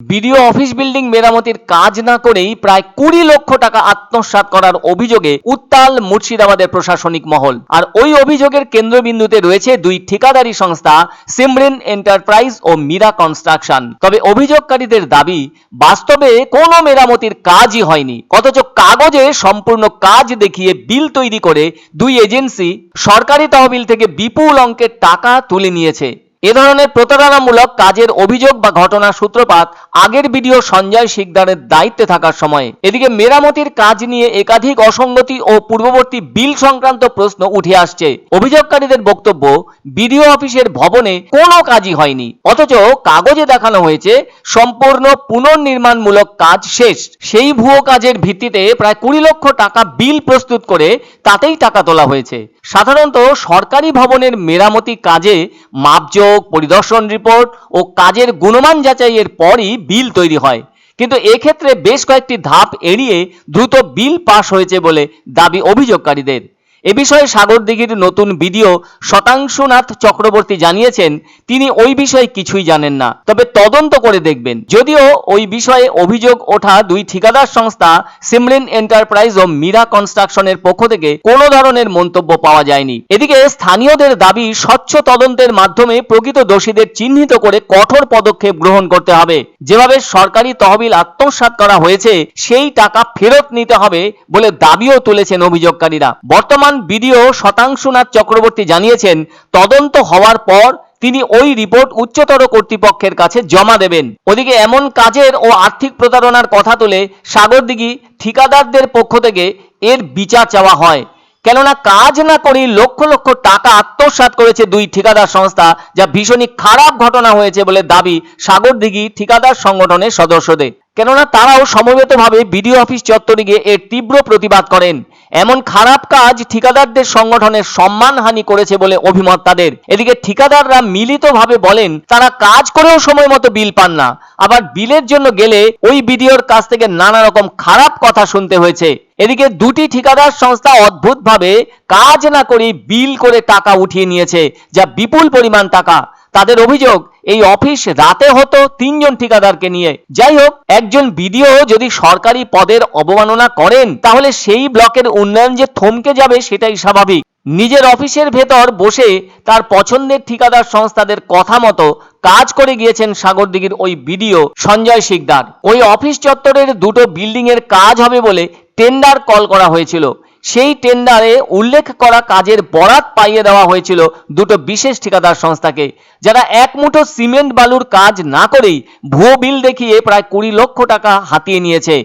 BDO office building মেরামতির কাজ না করেই প্রায় কুড়ি লক্ষ টাকা আত্মসাৎ করার অভিযোগে উত্তাল মুর্শিদাবাদের প্রশাসনিক মহল। আর ওই অভিযোগের কেন্দ্রবিন্দুতে রয়েছে দুই ঠিকাদারি সংস্থা, সিমরিন এন্টারপ্রাইজ ও মীরা কনস্ট্রাকশন। তবে অভিযোগকারীদের দাবি, বাস্তবে কোনো মেরামতির কাজই হয়নি। অথচ কাগজে সম্পূর্ণ কাজ দেখিয়ে বিল তৈরি করে দুই এজেন্সি সরকারি তহবিল থেকে বিপুল অঙ্কের টাকা তুলে নিয়েছে। এ ধরনের প্রতারণামূলক কাজের অভিযোগ বা ঘটনার সূত্রপাত আগের ভিডিও সঞ্জয় শিকদারের দায়িত্বে থাকার সময়। এদিকে মেরামতির কাজ নিয়ে একাধিক অসঙ্গতি ও পূর্ববর্তী বিল সংক্রান্ত প্রশ্ন উঠে আসছে। অভিযোগকারীদের বক্তব্য, বিডিও অফিসের ভবনে কোনো কাজই হয়নি। অথচ কাগজে দেখানো হয়েছে, সম্পূর্ণ পুনর্নির্মাণমূলক কাজ শেষ। সেই ভুয়ো কাজের ভিত্তিতে প্রায় কুড়ি লক্ষ টাকা বিল প্রস্তুত করে তাতেই টাকা তোলা হয়েছে। সাধারণত সরকারি ভবনের মেরামতি কাজে মাপযোগ পরিদর্শন রিপোর্ট ও কাজের গুণমান যাচাইয়ের পরই বিল তৈরি হয়। কিন্তু এক্ষেত্রে বেশ কয়েকটি ধাপ এড়িয়ে দ্রুত বিল পাশ হয়েছে বলে দাবি অভিযোগকারীদের। এ বিষয়ে সাগরদিঘির নতুন ভিডিও শতাংশুনাথ চক্রবর্তী জানিয়েছেন, তিনি ওই বিষয়ে কিছুই জানেন না। তবে তদন্ত করে দেখবেন। যদিও ওই বিষয়ে অভিযোগ ওঠা দুই ঠিকাদার সংস্থা সিমরিন এন্টারপ্রাইজ ও মীরা কনস্ট্রাকশনের পক্ষ থেকে কোনো ধরনের মন্তব্য পাওয়া যায়নি। এদিকে স্থানীয়দের দাবি, স্বচ্ছ তদন্তের মাধ্যমে প্রকৃত দোষীদের চিহ্নিত করে কঠোর পদক্ষেপ গ্রহণ করতে হবে। যেভাবে সরকারি তহবিল আত্মসাৎ করা হয়েছে, সেই টাকা ফেরত নিতে হবে বলে দাবিও তুলেছেন অভিযোগকারীরা। বর্তমান বিডিও শতাংশুনাথ চক্রবর্তী জানিয়েছেন, তদন্ত হওয়ার পর তিনি ওই রিপোর্ট উচ্চতর কর্তৃপক্ষের কাছে জমা দেবেন। ওদিকে এমন কাজের ও আর্থিক প্রতারণার কথা তুলে সাগরদিঘি ঠিকাদারদের পক্ষ থেকে এর বিচার চাওয়া হয়। কেননা কাজ না করেই লক্ষ লক্ষ টাকা আত্মসাৎ করেছে দুই ঠিকাদার সংস্থা, যা ভীষণই খারাপ ঘটনা হয়েছে বলে দাবি সাগরদিঘি ঠিকাদার সংগঠনের সদস্যদের। কেননা তারাও সমবেতভাবে বিডিও অফিস চত্বরে গিয়ে এর তীব্র প্রতিবাদ করেন। এমন খারাপ কাজ ঠিকাদারদের সংগঠনের সম্মানহানি করেছে বলে অভিমত তাদের। এদিকে ঠিকাদাররা মিলিতভাবে বলেন, তারা কাজ করেও সময় মতো বিল পান না। আবার বিলের জন্য গেলে ওই বিডিওর কাছ থেকে নানা রকম খারাপ কথা শুনতে হয়েছে। এদিকে দুটি ঠিকাদার সংস্থা অদ্ভুতভাবে কাজ না করে বিল করে টাকা উঠিয়ে নিয়েছে, যা বিপুল পরিমাণ টাকা। তাদের অভিযোগ এই অফিস রাতে হতো তিনজন ঠিকাদারকে নিয়ে। যাই হোক, একজন বিডিও যদি সরকারি পদের অবমাননা করেন, তাহলে সেই ব্লকের উন্নয়ন যে থমকে যাবে সেটাই স্বাভাবিক। নিজের অফিসের ভেতর বসে তার পছন্দের ঠিকাদার সংস্থাদের কথা মতো কাজ করে গিয়েছেন সাগরদিঘির ওই বিডিও সঞ্জয় শিকদার। ওই অফিস চত্বরের দুটো বিল্ডিং এর কাজ হবে বলে টেন্ডার কল করা হয়েছিল। সেই টেন্ডারে উল্লেখ করা কাজের বরাত পাইয়ে দেওয়া হয়েছিল দুটো বিশেষ ঠিকাদার সংস্থাকে। যারা এক মুঠো সিমেন্ট বালুর কাজ না করেই ভুয়ো বিল দেখিয়ে প্রায় কুড়ি লক্ষ টাকা হাতিয়ে নিয়েছে।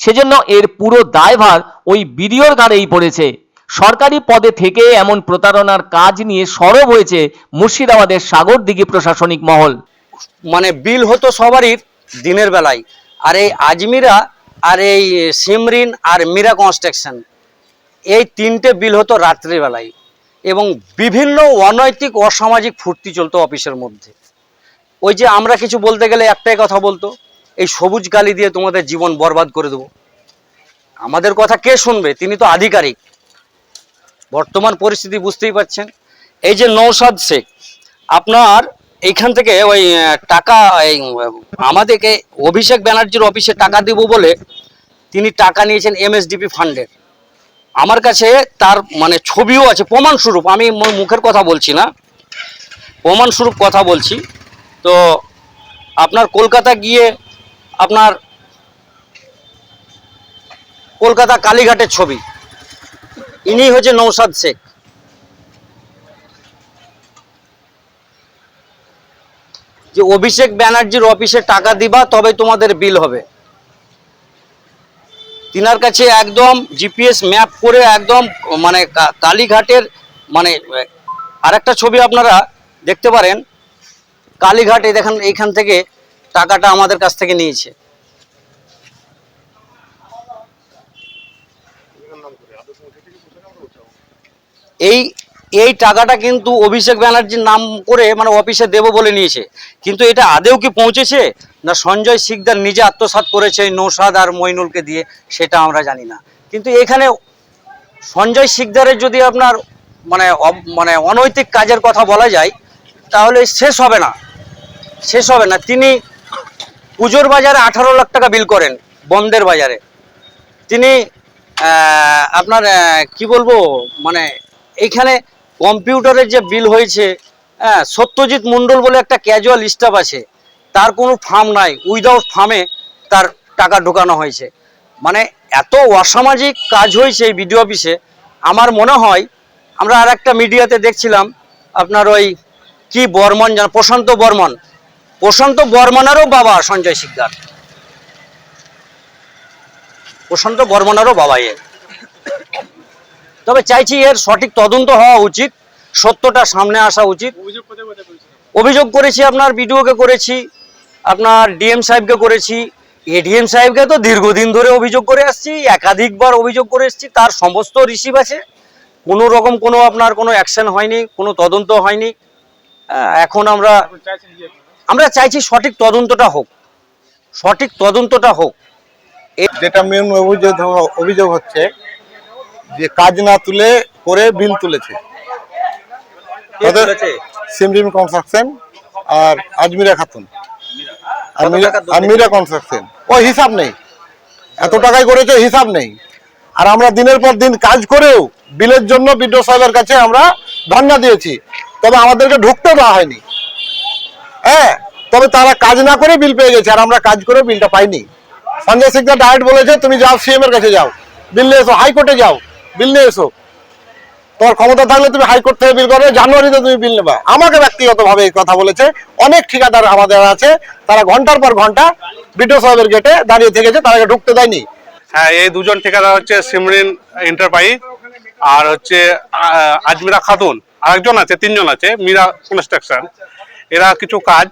সেজন্য এর পুরো দায়ভার ওই বিডিওর ঘাড়েই পড়েছে। সরকারি পদে থেকে এমন প্রতারণার কাজ নিয়ে সরব হয়েছে মুর্শিদাবাদের সাগরদিঘি প্রশাসনিক মহল। মানে বিল হতো সবারই দিনের বেলায়। আর এই আজমিরা, আর এই সিমরিন, আর মীরা কনস্ট্রাকশন। এই তিনটে বিল হতো রাত্রিবেলায় এবং বিভিন্ন অনৈতিক, অসামাজিক ফুর্তি চলতো অফিসের মধ্যে। ওই যে আমরা কিছু বলতে গেলে একটাই কথা বলতো, এই সবুজ গালি দিয়ে তোমাদের জীবন বরবাদ করে দেবো। আমাদের কথা কে শুনবে? তিনি তো আধিকারিক। বর্তমান পরিস্থিতি বুঝতেই পারছেন। এই যে নৌসাদ শেখ, আপনার এইখান থেকে ওই টাকা আমাদেরকে অভিষেক ব্যানার্জির অফিসে টাকা দিব বলে তিনি টাকা নিয়েছেন এমএসডিপি ফান্ডের আমার কাছে তার মানে ছবিও আছে, প্রমাণস্বরূপ, আমি মুখের কথা বলছি না। প্রমাণস্বরূপ কথা বলছি। তো আপনার কলকাতা গিয়ে আপনার কলকাতা কালীঘাটের ছবি। ইনি হচ্ছে নৌসাদ শেখ। যে অভিষেক ব্যানার্জির অফিসে টাকা দিবা তবে তোমাদের বিল হবে। তিনার কাছে একদম জিপিএস ম্যাপ করে একদম মানে কালীঘাটের মানে আরেকটা ছবি আপনারা দেখতে পারেন। কালীঘাটে দেখেন, এইখান থেকে টাকাটা আমাদের কাছ থেকে নিয়েছে। এই এই টাকাটা কিন্তু অভিষেক ব্যানার্জির নাম করে মানে অফিসে দেবো বলে নিয়েছে। কিন্তু এটা আদেও কি পৌঁছেছে? না, সঞ্জয় শিকদার নিজে আত্মসাৎ করেছে নৌসাদ আর মইনুলকে দিয়ে, সেটা আমরা জানি না। কিন্তু এখানে সঞ্জয় শিকদারের যদি আপনার মানে মানে অনৈতিক কাজের কথা বলা যায়, তাহলে শেষ হবে না। শেষ হবে না। তিনি পুজোর বাজারে আঠারো লাখ টাকা বিল করেন বন্ধের বাজারে। তিনি আপনার কি বলব মানে এইখানে কম্পিউটারের যে বিল হয়েছে হ্যাঁ সত্যজিৎ মণ্ডল বলে একটা ক্যাজুয়াল স্টাফ আছে। তার কোনো ফার্ম নাই উইদাউট ফার্মে তার টাকা ঢোকানো হয়েছে। মানে এত অসামাজিক কাজ হয়েছে এই বিডিও অফিসে আমার মনে হয় আমরা আর একটা মিডিয়াতে দেখছিলাম আপনার ওই কি বর্মন জান প্রশান্ত বর্মন। প্রশান্ত বর্মনেরও বাবা সঞ্জয় শিকদার। প্রশান্ত বর্মনেরও বাবা এ। তবে চাইছি এর সঠিক তদন্ত হওয়া উচিত সত্যটা সামনে আসা উচিত। অভিযোগ করেছি আপনার বিডিওকে করেছি আপনার ডিএম সাহেবকে করেছি এডিএম সাহেবকে তো দীর্ঘদিন ধরে অভিযোগ করে আসছি একাধিকবার অভিযোগ করে এসেছি তার সমস্ত রিসিভ আছে। কোনো রকম কোনো আপনার কোনো অ্যাকশন হয়নি কোনো তদন্ত হয়নি। হ্যাঁ, এখন আমরা আমরা চাইছি সঠিক তদন্তটা হোক সঠিক তদন্তটা হোক। যেটা মেন অভিযোগ অভিযোগ হচ্ছে যে কাজ না তুলে করে বিল তুলেছে? সিমরিম কনস্ট্রাকশন আর আজমিরা খাতুন। আর কত মীরা- টাকা কনস্ট্রাকশন ও হিসাব নেই। এত টাকায় করেছে হিসাব নেই। আর আমরা দিনের পর দিন কাজ করেও বিলের জন্য বিডিও সাহেবের কাছে আমরা ধর্ণা দিয়েছি। তবে আমাদেরকে ঢুকতে দেওয়া হয়নি। হ্যাঁ তবে তারা কাজ না করে বিল পেয়ে গেছে আর আমরা কাজ করে বিলটা পাইনি। সঞ্জয় সিকদার ডাইরেক্ট বলেছে তুমি যাও সিএম এর কাছে যাও। বিল নিয়ে এসো হাইকোর্টে যাও। বিল নিয়ে এসো। তোমার ক্ষমতা থাকলে তুমি হাইকোর্ট থেকে বিল করবে, জানুয়ারিতে তুমি বিল নেবা। আমাকে ব্যক্তিগতভাবে এই কথা বলেছে। অনেক ঠিকাদার আমাদের আছে, তারা ঘণ্টার পর ঘণ্টা বিডিও সাহেবের গেটে দাঁড়িয়ে থেকেছে তাদেরকে ঢুকতে দেয়নি। হ্যাঁ এই দুজন ঠিকাদার হচ্ছে সিমরিন এন্টারপ্রাইজ আর হচ্ছে আজমিরা খাতুন। আরেকজন আছে, তিনজন আছে, মীরা কনস্ট্রাকশন। এরা কিছু কাজ,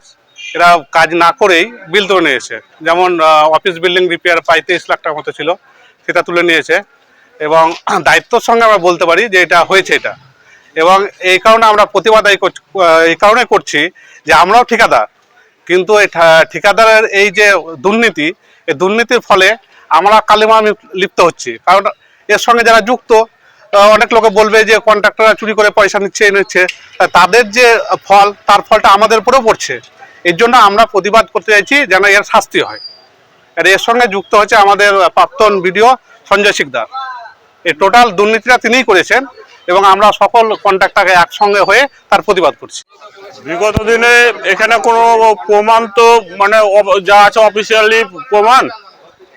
এরা কাজ না করেই বিল তুলে নিয়েছে। যেমন অফিস বিল্ডিং রিপেয়ার প্রায় তেইশ লাখ টাকার মতো ছিল, সেটা তুলে নিয়েছে। এবং দায়িত্বর সঙ্গে আমরা বলতে পারি যে এটা হয়েছে এটা। এবং এই কারণে আমরা প্রতিবাদ এই কারণে করছি যে আমরাও ঠিকাদার। কিন্তু এই ঠিকাদারের এই যে দুর্নীতি, এই দুর্নীতির ফলে আমরা কালিমা লিপ্ত হচ্ছি। কারণ এর সঙ্গে যারা যুক্ত অনেক লোকে বলবে যে কন্ট্রাক্টররা চুরি করে পয়সা নিচ্ছে, এ নিচ্ছে। তাদের যে ফল, তার ফলটা আমাদের উপরেও পড়ছে। এর জন্য আমরা প্রতিবাদ করতে চাইছি যেন এর শাস্তি হয়। আর এর সঙ্গে যুক্ত হচ্ছে আমাদের প্রাক্তন বিডিও সঞ্জয় শিকদার। এই টোটাল দুর্নীতিটা তিনিই করেছেন এবং আমরা সকল কন্ট্রাক্টরকে একসঙ্গে হয়ে তার প্রতিবাদ করছি। বিগত দিনে এখানে কোনো প্রমাণ তো মানে যা আছে অফিসিয়ালি প্রমাণ,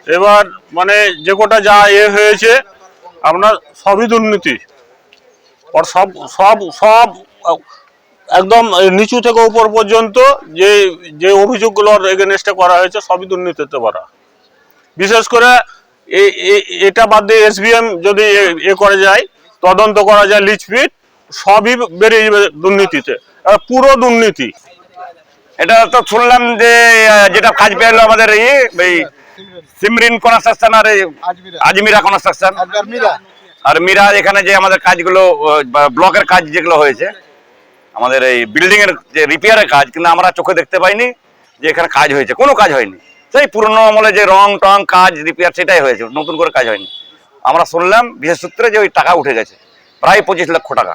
এবার মানে যে কোটা যা এ হয়েছে আপনার সবই দুর্নীতি। আর সব সব সব একদম নিচু থেকে উপর পর্যন্ত যে যে অভিযোগগুলোর এগেনস্টে করা হয়েছে, সবই দুর্নীতিতে করা বিশেষ করে এটা বাদ দিয়ে এসবিএম যদি এ- করা যায় তদন্ত করা যায় লিচপিট সবই বেরিয়ে যাবে দুর্নীতিতে। পুরো দুর্নীতি। এটা তো শুনলাম যে যেটা কাজ পেল আমাদের এই এই সিমরিন কনস্ট্রাকশন আর আজমিরা। কনস্ট্রাকশন। আর মীরা। এখানে যে আমাদের কাজগুলো ব্লকের কাজ যেগুলো হয়েছে আমাদের এই বিল্ডিং এর যে রিপেয়ারের কাজ কিন্তু আমরা চোখে দেখতে পাইনি যে এখানে কাজ হয়েছে। কোনো কাজ হয়নি। সেই পুরনো আমলে যে রং টং কাজ রিপেয়ার সেটাই হয়েছে, নতুন করে কাজ হয়নি। আমরা শুনলাম বিশেষ সূত্রে যে ওই টাকা উঠে গেছে, প্রায় পঁচিশ লক্ষ টাকা।